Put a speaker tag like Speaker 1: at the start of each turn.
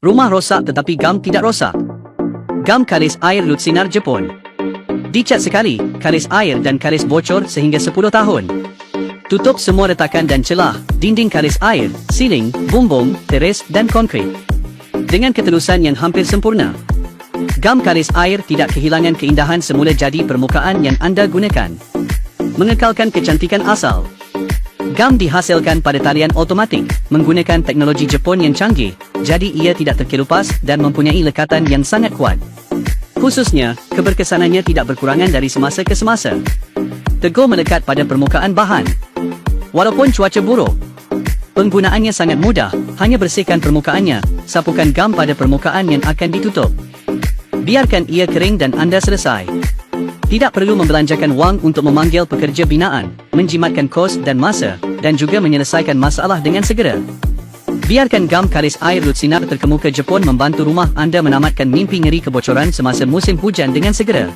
Speaker 1: Rumah rosak tetapi gam tidak rosak. Gam kalis air lut sinar Jepun. Dicat sekali, kalis air dan kalis bocor sehingga 10 tahun. Tutup semua retakan dan celah, dinding kalis air, siling, bumbung, teres dan konkrit. Dengan ketelusan yang hampir sempurna. Gam kalis air tidak kehilangan keindahan semula jadi permukaan yang anda gunakan. Mengekalkan kecantikan asal. Gam dihasilkan pada talian automatik, menggunakan teknologi Jepun yang canggih, jadi ia tidak terkelupas dan mempunyai lekatan yang sangat kuat. Khususnya, keberkesanannya tidak berkurangan dari semasa ke semasa. Teguh melekat pada permukaan bahan. Walaupun cuaca buruk, penggunaannya sangat mudah, hanya bersihkan permukaannya, sapukan gam pada permukaan yang akan ditutup. Biarkan ia kering dan anda selesai. Tidak perlu membelanjakan wang untuk memanggil pekerja binaan, menjimatkan kos dan masa, dan juga menyelesaikan masalah dengan segera. Biarkan gam kalis air lut sinar terkemuka Jepun membantu rumah anda menamatkan mimpi ngeri kebocoran semasa musim hujan dengan segera.